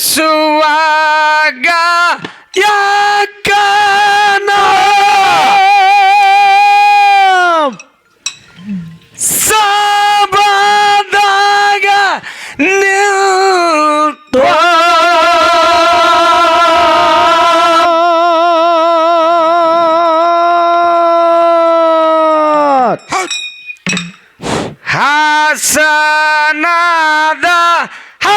ನಡೆಸುವಾಗ ಯಾಕನ? ಸಾಬಾದಾಗ ನಿಲ್ತು? ಹಾಸನಾದ ಹಾ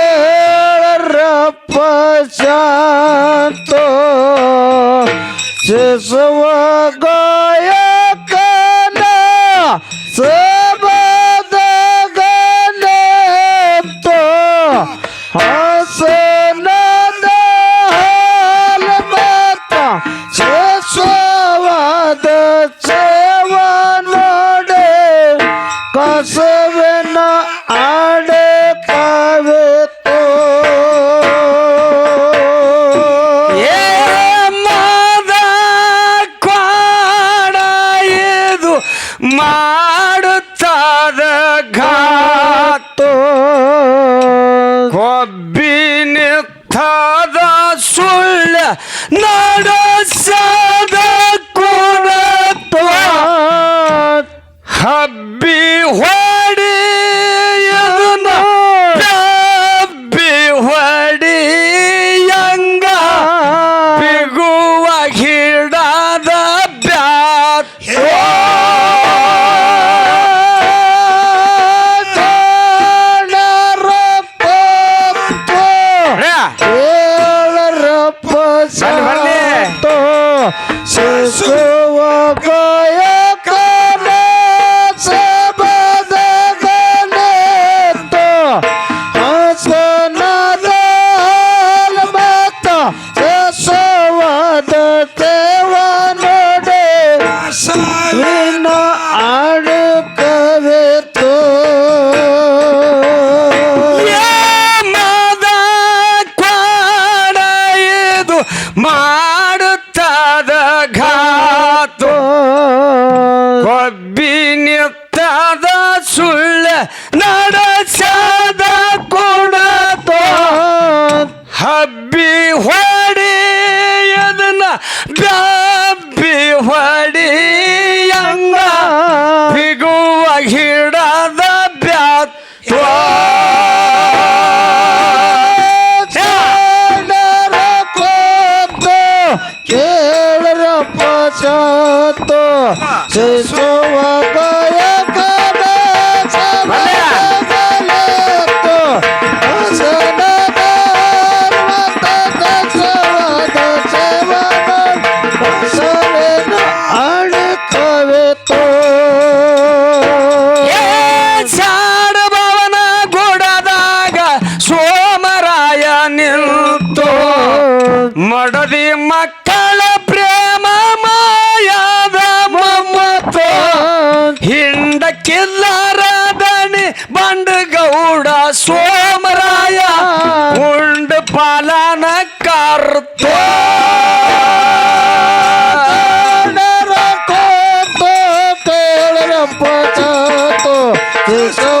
So ನಾಡ ಬರ್ಲಿ so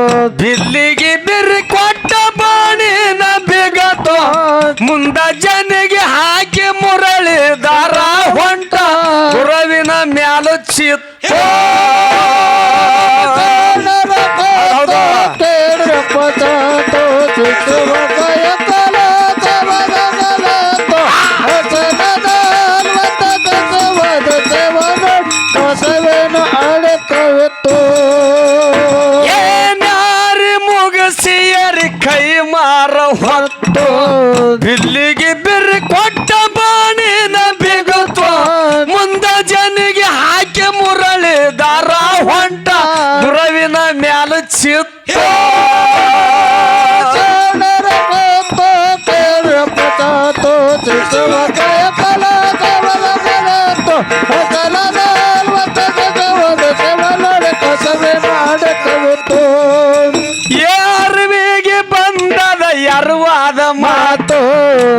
ಮ್ಯಾಲ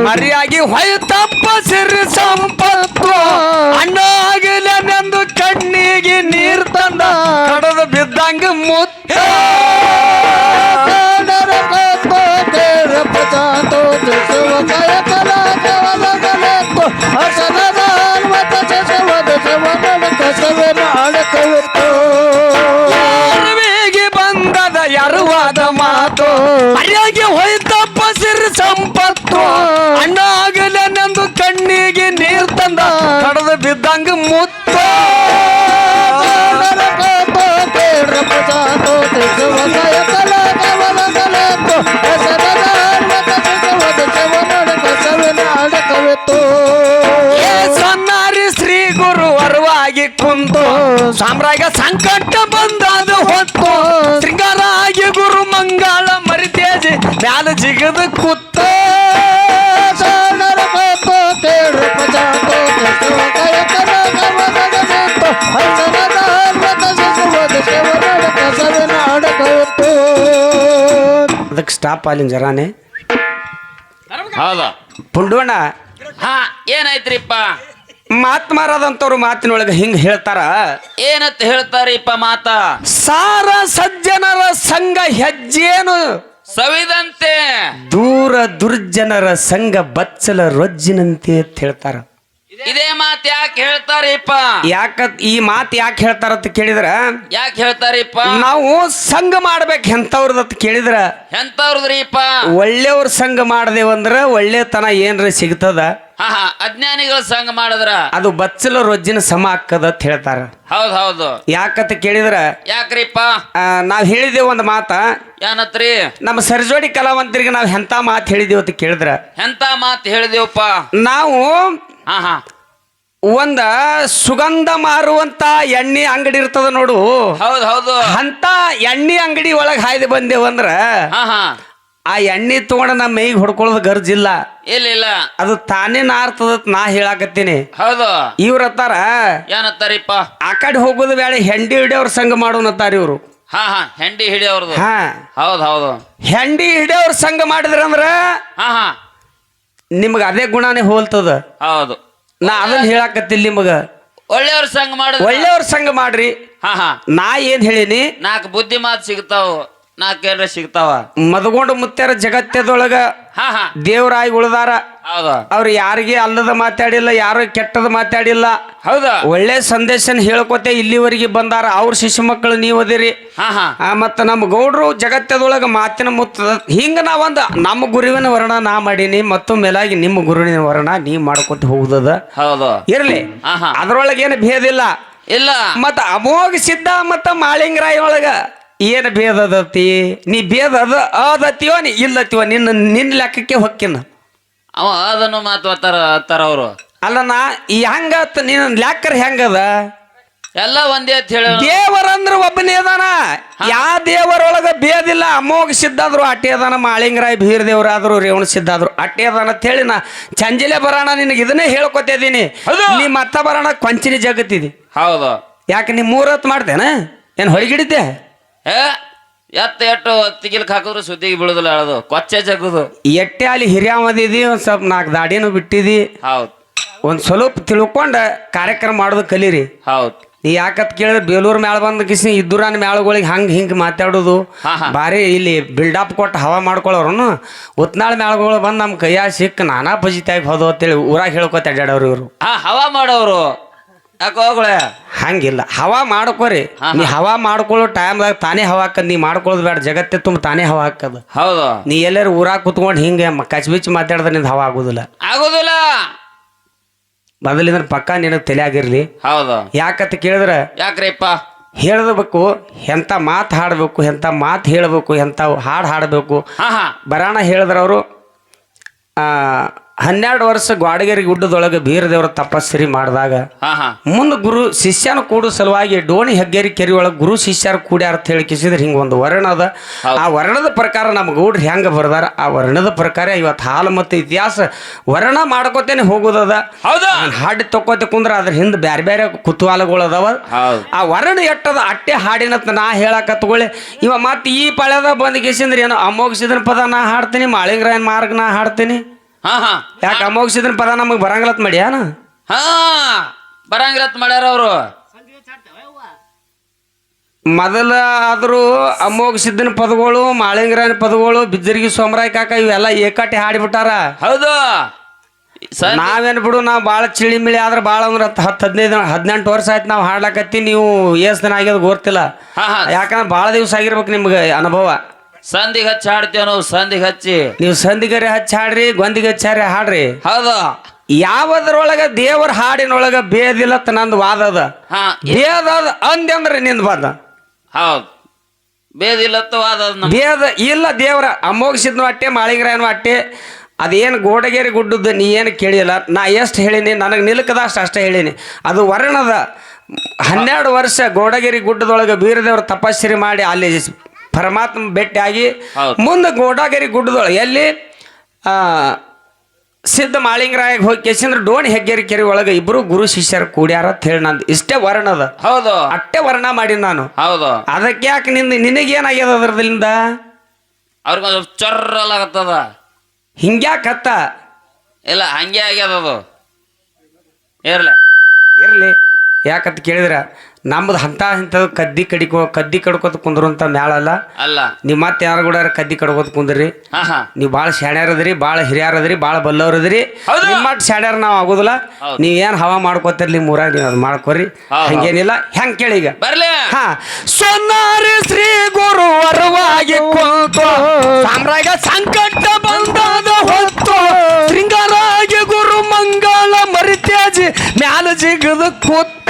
ಮರಿಯಾಗಿ ಹೊಯ್ತಪ್ಪ ಸಿರಿ ಸಂಪತ್ತು. ಅಣ್ಣ ನಂದು ಕಣ್ಣಿಗೆ ನೀರ್ ತಂದ. ಕಡದು ಬಿದ್ದಂಗ ಮುತ್ತ. ಸನ್ನಾರಿ ಶ್ರೀ ಗುರು ವರವಾಗಿ ಕುಂತು ಸಾಮ್ರಾಜ್ಯ ಸಂಕಟ ಬಂದಾದ ಹೊತ್ತು ಶೃಂಗಾರ ಆಗಿ ಗುರು ಮಂಗಳ ಮರಿತೇಜಿ ಮ್ಯಾಲ ಜಿಗದ ಕುತ್ತ ಸ್ಟಾಪ್ ಅಲ್ಲಿ ಜರಾನೆ. ಹೌದ. ಪುಂಡೋಣ ಹಾ ಏನಾಯ್ತ್ರಿಪ್ಪ? ಮಾತ್ ಮಾರಾದಂತವ್ರು ಮಾತಿನೊಳಗೆ ಹಿಂಗ್ ಹೇಳ್ತಾರ. ಏನಂತ ಹೇಳ್ತಾರಿಪ್ಪ ಮಾತ? ಸಾರ ಸಜ್ಜನರ ಸಂಘ ಹೆಜ್ಜೇನು? ಸವಿದಂತೆ. ದೂರ ದುರ್ಜನರ ಸಂಘ ಬಚ್ಚಲ ರೊಜ್ಜಿನಂತೆ ಅಂತ ಹೇಳ್ತಾರ. ಇದೇ ಮಾತ್ ಯಾಕೆ ಹೇಳ್ತಾರಿಪ್ಪ? ಯಾಕ ಈ ಮಾತು ಯಾಕೆ ಹೇಳ್ತಾರ ಅಂತ ಕೇಳಿದ್ರ? ಯಾಕೆ ಹೇಳ್ತಾರಿಪ್ಪ? ನಾವು ಸಂಘ ಮಾಡ್ಬೇಕು ಅಂತ ಕೇಳಿದ್ರ. ಎಂತವ್ರದ್ರಿಪ್ಪ ಒಳ್ಳೆಯವ್ರ ಸಂಘ ಮಾಡ್ದೇವಂದ್ರ ಒಳ್ಳೆತನ ಏನ್ರ ಸಿಗ್ತದ? ಅಜ್ಞಾನಿಗಳ ಸಂಘ ಮಾಡಿದ್ರ? ಅದು ಬಚ್ಚಲ ರೊಜ್ಜಿನ ಸಮ ಹಾಕದ ಅಂತ ಹೇಳ್ತಾರ. ಹೌದ್ ಹೌದು. ಯಾಕಂತ ಕೇಳಿದ್ರ? ಯಾಕ್ರಿಪ್ಪ? ನಾವ್ ಹೇಳಿದೇವ್ ಒಂದು ಮಾತ. ಏನತ್ರಿ ನಮ್ಮ ಸರ್ಜೋಡಿ ಕಲಾವಂತರಿಗೆ ನಾವು ಎಂತ ಮಾತು ಹೇಳಿದೇವ್ ಅಂತ ಕೇಳಿದ್ರ? ಎಂತ ಮಾತ್ ಹೇಳಿದೇವಪ್ಪ? ನಾವು ಹಾ ಹಾ. ಒಂದ ಸುಗಂಧ ಮಾರುವಂತ ಎಣ್ಣೆ ಅಂಗಡಿ ಇರ್ತದ ನೋಡು. ಹೌದು ಹೌದು. ಅಂತ ಎಣ್ಣೆ ಅಂಗಡಿ ಒಳಗ್ ಹಾಯ್ದು ಬಂದೇವಂದ್ರ ಹಾ ಹಾ. ಆ ಎಣ್ಣೆ ತಗೊಂಡ ನಮ್ಮ ಮೈಗೆ ಹೊಡ್ಕೊಳ್ಳೋದು ಗರ್ಜಿಲ್ಲ. ಇಲ್ಲ ಇಲ್ಲ. ಅದು ತಾನೇ ನಾರ್ತದ ನಾ ಹೇಳಾಕತ್ತೀನಿ. ಹೌದು. ಇವ್ರ ಹತ್ತಾರ ಏನತ್ತಾರಿಪ್ಪ ಆ ಕಡೆ ಹೋಗೋದು ಬೇಡ ಹೆಂಡಿ ಹಿಡಿಯೋರ್ ಸಂಘ ಮಾಡೋನತ್ತಾರ ಇವ್ರು. ಹಾ ಹಾ. ಹೆಂಡಿ ಹಿಡಿಯೋರ್ದು. ಹಾ. ಹೌದು ಹೌದು. ಹೆಂಡಿ ಹಿಡಿಯೋರ್ ಸಂಘ ಮಾಡಿದ್ರಂದ್ರ ಹಾ ಹಾ. ನಿಮ್ಗ ಅದೇ ಗುಣನೇ ಹೋಲ್ತದ? ಹೌದು. ನಾ ಅದನ್ನ ಹೇಳಾಕತ್ತಿಲ್ಲ ನಿಮಗ. ಒಳ್ಳೆಯವ್ರ ಸಂಘ ಮಾಡಿ ಒಳ್ಳೆಯವ್ರ ಸಂಘ ಮಾಡ್ರಿ. ಹಾ ಹಾ. ನಾ ಏನ್ ಹೇಳಿನಿ? ನಾಲ್ಕು ಬುದ್ಧಿ ಮಾತು ಸಿಗ್ತಾವ ನಾಲ್ಕು ಏನ್ರ ಸಿಗ್ತಾವ. ಮದಗೊಂಡು ಮುತ್ತಾರ ಜಗತ್ತದೊಳಗ ದೇವರಾಗಿ ಉಳದಾರ. ಅವ್ರು ಯಾರಿಗೆ ಅಲ್ಲದ ಮಾತಾಡಿಲ್ಲ ಯಾರು ಕೆಟ್ಟದ ಮಾತಾಡಿಲ್ಲ. ಹೌದಾ. ಒಳ್ಳೆ ಸಂದೇಶನ ಹೇಳ್ಕೊತೆ ಇಲ್ಲಿವರೆಗೆ ಬಂದಾರ. ಅವ್ರ ಶಿಶು ಮಕ್ಕಳು ನೀವು ಅದಿರಿ. ಮತ್ತ ನಮ್ಮ ಗೌಡ್ರು ಜಗತ್ತದೊಳಗ ಮಾತಿನ ಮುತ್ತದ ಹಿಂಗ ನಾವೊಂದು ನಮ್ಮ ಗುರುವಿನ ವರ್ಣ ನಾ ಮಾಡೀನಿ ಮತ್ತು ಮೇಲಾಗಿ ನಿಮ್ಮ ಗುರುವಿನ ವರ್ಣ ನೀ ಮಾಡ್ಕೊತ ಹೋಗುದದ. ಹೌದು. ಇರ್ಲಿ. ಅದ್ರೊಳಗೇನು ಭೇದ ಇಲ್ಲ. ಇಲ್ಲ ಮತ್ತ ಅಮೋಘ ಸಿದ್ಧ ಮತ್ತ ಮಾಳಿಂಗರಾಯ ಒಳಗ ಏನು ಭೇದ ಅದತಿ ನೀ ಭೇದ ಅದ ಅದತಿಯೋ ನೀ ಇಲ್ಲತಿಯೋ ನಿನ್ನ ನಿನ್ನ ಲೆಕ್ಕಕ್ಕೆ ಹೊಕ್ಕಿನ. ಅವ ಅದನ್ನು ಮಾತಾಡ್ತಾರ ಅತ್ತಾರ ಅವರು. ಅಲ್ಲ ನಾ ಈ ಹೆಂಗತ್ ನಿನ್ನ ಲೆಕ್ಕರ್ ಹೆಂಗದ? ಎಲ್ಲ ಒಂದೇ ಅಂತ ಹೇಳ ದೇವರಂದ್ರ ಒಬ್ಬನೇ ಅದಾನ. ಯಾ ದೇವರೊಳಗ ಬೇದಿಲ್ಲ ಅಮೋಘ ಸಿದ್ಧಾದ್ರು ಅಟ್ಟೆ ಅದಾನ ಮಾಳಿಂಗರಾಯ ಬೀರ್ ದೇವರಾದ್ರು ರೇವಣ ಸಿದ್ಧಾದ್ರು ಅಟ್ಟೆ ಅದಾನ ಅಂತ ಹೇಳಿ ನಾ ಚಂಜಲೆ ಬರೋಣ ನಿನಗೆ ಇದನ್ನೇ ಹೇಳ್ಕೊತಿದ್ದೀನಿ. ನೀ ಮತ್ತ ಬರೋಣ ಕೊಂಚಿನಿ ಜಗತ್ತಿದಿ. ಹೌದು. ಯಾಕೆ ನೀ ಮೂರತ್ ಮಾಡ್ತೇನ? ಏನು ಹೊರಗಿಡಿದ್ದೆ ಏ ಎತ್ತ ಎಟ್ಟು ತಿಗಿಲ್ಕ್ ಹಾಕಿದ್ರು ಸುದ್ದಿಗೆ ಬೀಳುದಿಲ್ಲ ಹೇಳೋದು. ಕೊಚ್ಚೆ ಜಗುದು ಎಟ್ಟೆ ಅಲ್ಲಿ ಹಿರಿಯಾಮದಿದಿ ಒಂದು ಸ್ವಲ್ಪ ನಾಲ್ಕು ದಾಡಿನೂ ಬಿಟ್ಟಿದಿ. ಹೌದು. ಒಂದು ಸ್ವಲ್ಪ ತಿಳ್ಕೊಂಡ ಕಾರ್ಯಕ್ರಮ ಮಾಡೋದು ಕಲೀರಿ. ಹೌದು. ನೀ ಯಾಕತ್ ಕೇಳಿದ್ರೆ ಬೇಲೂರು ಮ್ಯಾಳ ಬಂದ ಕಿಸಿ ಇದ್ದೂರಾನ ಮ್ಯಾಳಗಳಿಗೆ ಹಂಗೆ ಹಿಂಗೆ ಮಾತಾಡೋದು. ಹಾ, ಹಾ. ಭಾರಿ ಇಲ್ಲಿ ಬಿಲ್ಡಪ್ ಕೊಟ್ಟು ಹವಾ ಮಾಡ್ಕೊಳ್ಳೋರು ಉತ್ನಾಳ ಮ್ಯಾಳಗಳು ಬಂದು ನಮ್ಮ ಕೈಯಾಗ ಸಿಕ್ಕ ನಾನಾ ಪಜಿತಾಗಿ ಹೋದು ಅಂತೇಳಿ ಊರಾಗ ಹೇಳ್ಕೊತ ಅಡ್ಡಾಡೋರು ಇವರು. ಆ ಹವಾ ಮಾಡೋರು ಯಾಕೆ ಹೋಗ್ಳೆ ಹಂಗಿಲ್ಲ. ಹವಾ ಮಾಡ್ಕೋರಿ. ಹಾ, ನೀ ಹವಾ ಮಾಡ್ಕೊಳ್ಳೋ ಟೈಮ್ದಾಗ ತಾನೇ ಹವಾ ಹಾಕದ್. ನೀ ಮಾಡ್ಕೊಳ್ಳೋದು ಬೇಡ. ಜಗತ್ತೇ ತುಂಬ ತಾನೇ ಹವಾ ಹಾಕದ. ಹೌದು. ನೀ ಎಲ್ಲರೂ ಊರಾಗ ಕುತ್ಕೊಂಡು ಹಿಂಗೆ ಕಚ್ಬಿಚ್ಚಿ ಮಾತಾಡಿದ್ರೆ ನಿಂದ ಹವಾ ಆಗೋದಿಲ್ಲ. ಆಗೋದಿಲ್ಲ. ಮೊದಲಿಂದ ಪಕ್ಕ ನಿನಗೆ ತಲೆಯಾಗಿರ್ಲಿ ಹೌದು. ಯಾಕಂತ ಕೇಳಿದ್ರೆ? ಯಾಕ್ರಿಪ್ಪ ಹೇಳಬೇಕು ಎಂಥ ಮಾತು ಹಾಡಬೇಕು ಎಂಥ ಮಾತು ಹೇಳಬೇಕು ಎಂತ ಹಾಡು ಹಾಡಬೇಕು. ಹಾ ಹಾ. ಬರಾಣ ಹೇಳಿದ್ರೆ ಅವರು ಹನ್ನೆರಡು ವರ್ಷ ಗ್ವಾಡಗೇರಿ ಗುಡ್ಡದೊಳಗೆ ಬೀರದೇವ್ರ ತಪಸ್ಸರಿ ಮಾಡಿದಾಗ ಹಾ ಹಾ. ಮುಂದೆ ಗುರು ಶಿಷ್ಯನ ಕೂಡು ಸಲುವಾಗಿ ಡೋಣಿ ಹೆಗ್ಗೇರಿ ಕೆರೆ ಒಳಗೆ ಗುರು ಶಿಷ್ಯರು ಕೂಡ್ಯಾರ ಅಂತ ಹೇಳಿ ಕಿಸಿದ್ರೆ ಹಿಂಗೆ ಒಂದು ವರ್ಣ ಅದ. ಆ ವರ್ಣದ ಪ್ರಕಾರ ನಮ್ಮ ಗೌಡ್ರು ಹೆಂಗೆ ಬರ್ದಾರ? ಆ ವರ್ಣದ ಪ್ರಕಾರ ಇವತ್ತು ಹಾಲು ಮತ್ತು ಇತಿಹಾಸ ವರ್ಣ ಮಾಡ್ಕೋತೇನೆ ಹೋಗೋದದ. ಹೌದು. ನಾನ್ ಹಾಡಿ ತಕ್ಕೋತೆ ಕುಂದ್ರ ಅದ್ರ ಹಿಂದೆ ಬ್ಯಾರೆ ಬೇರೆ ಕುತೂಹಲಗಳು ಅದಾವ. ಹೌದು. ಆ ವರ್ಣ ಎಟ್ಟದ ಅಟ್ಟೆ ಹಾಡಿನತ್ ನಾ ಹೇಳಕತ್ಕೊಳ್ಳಿ ಇವ ಮತ್ತೆ ಈ ಪಳ್ಯದ ಬಂದ್ ಏನು ಏನೋ ಸಿದ್ರ ಪದ ನಾ ಹಾಡ್ತೀನಿ ಮಾಳಿಂಗ್ರಾಯನ್ ಮಾರ್ಗ ನಾ ಹಾಡ್ತೀನಿ. ಹಾ ಹಾ. ಯಾಕೆ ಅಮೋಘಸಿದನ ಪದ ನಮಗೆ ಬರಂಗಲತ್ ಮಾಡ್ಯಾನ? ಹಾ ಬರಂಗಿರತ್ ಮಾಡ್ಯಾರ ಅವರು. ಮೊದಲ ಆದರೂ ಅಮೋಘ ಸಿದ್ದನ ಪದಗಳು ಮಾಳಿಂಗರಾಯನ ಪದಗಳು ಬಿದ್ದರಿಗೆ ಸೋಮರಾಯ ಕಾಕ ಇವೆಲ್ಲ ಏಕಾಟಿ ಹಾಡಿಬಿಟ್ಟಾರ. ಹೌದು. ನಾವೇನು ಬಿಡು ನಾವು ಭಾಳ ಚಿಳಿ ಮಿಳಿ ಆದ್ರೆ ಭಾಳ ಅಂದ್ರೆ ಹತ್ತು ಹದಿನೈದು ಹದಿನೆಂಟು ವರ್ಷ ಆಯ್ತು ನಾವು ಹಾಡ್ಲಕತ್ತಿ ನೀವು ಏಸ್ ದಿನ ಆಗ್ಯದ ಗೊತ್ತಿಲ್ಲ. ಯಾಕಂದ್ರೆ ಭಾಳ ದಿವಸ ಆಗಿರ್ಬೇಕು ನಿಮ್ಗೆ ಅನುಭವ. ಸಂಧಿಗೆ ಹಚ್ಚಿ ಹಾಡ್ತೇವ ನಾವು ಸಂಧಿಗೆ ಹಚ್ಚಿ. ನೀವು ಸಂಧಿಗರಿ ಹಚ್ಚಿ ಹಾಡ್ರಿ ಗೊಂದಿಗೆ ಹಚ್ಚಾರಿ ಹಾಡ್ರಿ ಹೌದು. ಯಾವದ್ರೊಳಗ ದೇವರ ಹಾಡಿನೊಳಗ ಬೇದಿಲ್ಲ ಅಂತ ನಂದು ವಾದ ಅದ. ಹಾ ಬೇದ ಅದ ಅಂದ್ಯಂದ್ರೆ ನಿಂದು ಬಾದ ಹೌದು. ಬೇದಿಲ್ಲತ್ತು ಅದ ನಮ್ಮ ಬೇದ ಇಲ್ಲ ದೇವರ ಅಮೋಗಿಸಿದ್ನು ಅಟ್ಟೆ ಮಾಳಿಂಗರಾಯನು ಅಟ್ಟೆ ಅದೇನು ಗೋಡಗೇರಿ ಗುಡ್ಡದ್ದು ನೀ ಏನು ಕೇಳಿಲ್ಲ. ನಾ ಎಷ್ಟು ಹೇಳೀನಿ ನನಗೆ ನಿಲುಕದಷ್ಟು ಅಷ್ಟೇ ಹೇಳೀನಿ. ಅದು ವರ್ಣದ ಹನ್ನೆರಡು ವರ್ಷ ಗೋಡಗೇರಿ ಗುಡ್ಡದೊಳಗೆ ಬೀರದೇವ್ರ ತಪಸ್ಸಿರಿ ಮಾಡಿ ಅಲ್ಲಿ ಪರಮಾತ್ಮ ಭೇಟಿಯಾಗಿ. ಮುಂದೆ ಗೋಡಾಗರಿ ಗುಡ್ಡದೊಳಗೆ ಎಲ್ಲಿ ಸಿದ್ಧ ಮಾಳಿಂಗರಾಯಗೆ ಹೋಗಿ ಕೇಸಂದ್ರೆ ಡೋಣಿ ಹೆಗ್ಗೇರಿ ಕೆರೆ ಒಳಗೆ ಇಬ್ರು ಗುರು ಶಿಷ್ಯರು ಕೂಡ್ಯಾರ ಅಂತ ಹೇಳಿ ನಂದು ಇಷ್ಟೇ ವರ್ಣದ ಹೌದು. ಅಷ್ಟೇ ವರ್ಣ ಮಾಡಿ ನಾನು. ಹೌದು. ಅದಕ್ಕೆ ಯಾಕೆ ನಿಂದ ನಿನಗೇನಾಗ್ಯದ ಅದ್ರದಿಂದ ಅವ್ರಿಗೊಂದು ಚೊರ್ರಲಾಗತ್ತದ ಹಿಂಗ್ಯಾಕತ್ತ ಇಲ್ಲ ಹಂಗೆ ಆಗ್ಯದ ಅದು. ಇರಲಿ. ಇರಲಿ. ಯಾಕಂತ ಕೇಳಿದ್ರ? ನಮ್ದು ಹಂತ ಇಂಥದ್ದು ಕದ್ದಿ ಕಡಿಕೋ ಕದ್ದಿ ಕಡ್ಕೋತ ಕುಂದ್ರಂತ ಮ್ಯಾಳಲ್ಲ. ಅಲ್ಲ. ನೀವು ಮತ್ತೆ ಯಾರು ಕೂಡ ಕದ್ದಿ ಕಡ್ಕೋತ ಕುಂದ್ರಿ? ಹಾ ಹಾ. ನೀವು ಭಾಳ ಶಾಣ್ಯಾರದ್ರಿ ಭಾಳ ಹಿರಿಯರದ್ರಿ ಭಾಳ ಬಲ್ಲವ್ರದ್ರಿ ಹೌದು. ನಿಮ್ಮ ಮಟ್ ಶಾಣ್ಯಾರ ನಾವು ಆಗುದಿಲ್ಲ. ನೀವು ಏನು ಹವಾ ಮಾಡ್ಕೋತಿರ್ಲಿ ಮೂರಾಗ ನೀವು ಅದು ಮಾಡ್ಕೋರಿ. ಹಂಗೇನಿಲ್ಲ. ಹೆಂಗೆ ಕೇಳಿ ಈಗ? ಬರ್ಲಿ. ಹಾ. ಸೊನ್ನಾರಿ ಶ್ರೀ ಗುರು ವರವಾಗಿ ಕುಂತು. ಸಾಮ್ರಾಜ್ಯ ಸಂಕಟ ಬಂದಾದ ಹೊತ್ತು. ಶೃಂಗಾರಾಗಿ ಗುರು ಮಂಗಳ ಮರಿತ್ಯಾಜಿ ಮ್ಯಾಲ ಜಿಗದ ಕೂತ.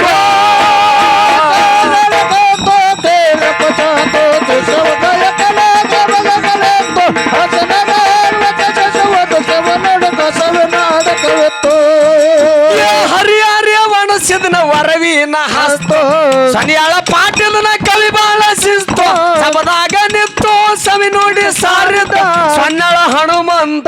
ಸನಿಯಾಳ ಪಾಟೀಲನ ಕವಿ ಬಾಳ ಶಿಸ್ತು ಸಬದಾಗ ನಿತ್ತು ಸವಿ ನೋಡಿ ಸಾರಿದ. ಸಣ್ಣಳ ಹನುಮಂತ.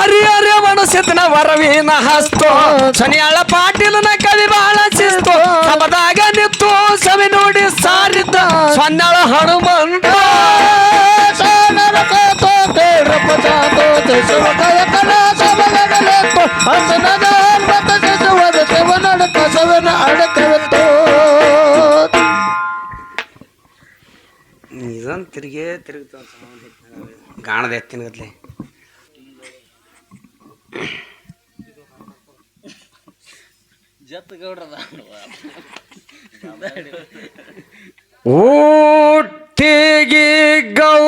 ಹರಿಹರಿಯ ವಣಸಿದನ ವರವಿನ ಹಸ್ತು. ಸನಿಯಾಳ ಪಾಟೀಲನ ಕವಿ ಬಾಳ ಶಿಸ್ತು. ಸಬದಾಗ ನಿತ್ತು ಸವಿ ನೋಡಿ ಸಾರಿದ. ಸಣ್ಣಳ ಹನುಮಂತ ಇದೊಂದು ತಿರುಗಿ ತಿರುಗ್ತಾವ ಗಾಣದ ಎತ್ತಿನ ಗತ್ಲೆ ಊಟಿಗೆ ಗೌ